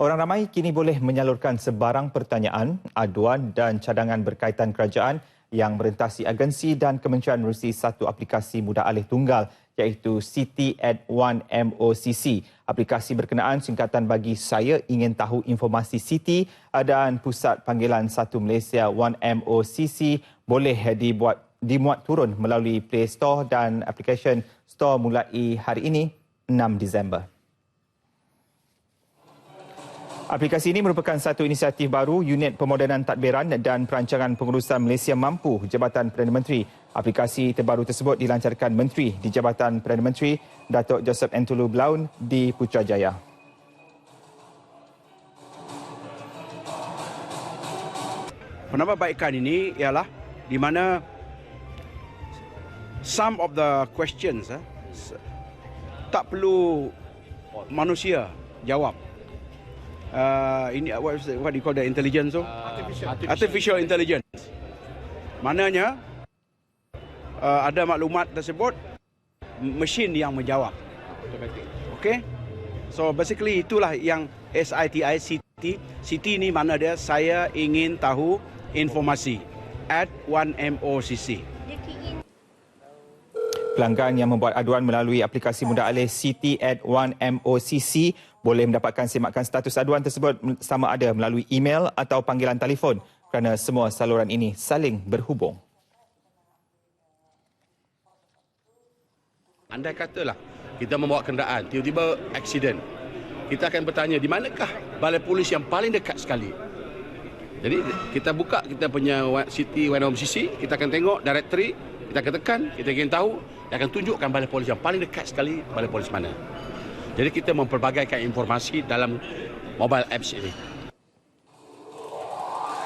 Orang ramai kini boleh menyalurkan sebarang pertanyaan, aduan dan cadangan berkaitan kerajaan yang merentasi agensi dan kementerian melalui satu aplikasi mudah alih tunggal iaitu City at One MOCC. Aplikasi berkenaan singkatan bagi saya ingin tahu informasi City dan Pusat Panggilan Satu Malaysia One MOCC boleh dibuat dimuat turun melalui Play Store dan aplikasi Store mulai hari ini 6 Disember. Aplikasi ini merupakan satu inisiatif baru Unit Pemodenan Tadbiran dan Perancangan Pengurusan Malaysia Mampu Jabatan Perdana Menteri. Aplikasi terbaru tersebut dilancarkan Menteri di Jabatan Perdana Menteri Datuk Joseph Entulu Blaun di Putrajaya. Penambahbaikan ini ialah di mana some of the questions eh, tak perlu manusia jawab uh, ini what what do you call the intelligence so? Uh, artificial. artificial intelligence. Mananya uh, ada maklumat tersebut mesin yang menjawab. Automatic. Okay? So basically itulah yang SITI City City ni mana dia saya ingin tahu informasi at 1MOCC. Pelanggan yang membuat aduan melalui aplikasi mudah alih City at 1MOCC boleh mendapatkan semakan status aduan tersebut sama ada melalui email atau panggilan telefon kerana semua saluran ini saling berhubung. Andai katalah kita membawa kenderaan, tiba-tiba aksiden. Kita akan bertanya di manakah balai polis yang paling dekat sekali. Jadi kita buka kita punya City One Home CC, kita akan tengok directory, kita akan tekan, kita ingin tahu, dia akan tunjukkan balai polis yang paling dekat sekali, balai polis mana. Jadi kita memperbagaikan informasi dalam mobile apps ini.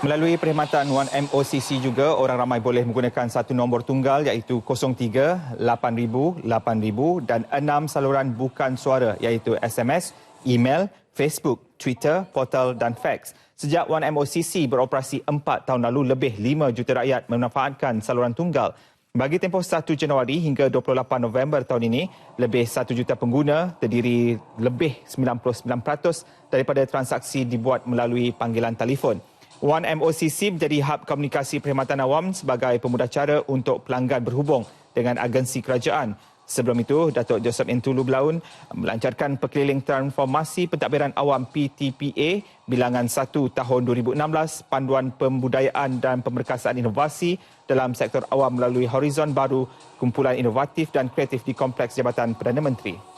Melalui perkhidmatan 1MOCC juga, orang ramai boleh menggunakan satu nombor tunggal iaitu 03 8000 8000 dan enam saluran bukan suara iaitu SMS, email, Facebook, Twitter, portal dan fax. Sejak 1MOCC beroperasi 4 tahun lalu, lebih 5 juta rakyat memanfaatkan saluran tunggal bagi tempoh 1 Januari hingga 28 November tahun ini, lebih 1 juta pengguna terdiri lebih 99% daripada transaksi dibuat melalui panggilan telefon. One MOCC menjadi hub komunikasi perkhidmatan awam sebagai pemudah cara untuk pelanggan berhubung dengan agensi kerajaan. Sebelum itu, Datuk Joseph Entulu Blaun melancarkan perkeliling transformasi pentadbiran awam PTPA bilangan 1 tahun 2016, panduan pembudayaan dan pemberkasaan inovasi dalam sektor awam melalui horizon baru kumpulan inovatif dan kreatif di Kompleks Jabatan Perdana Menteri.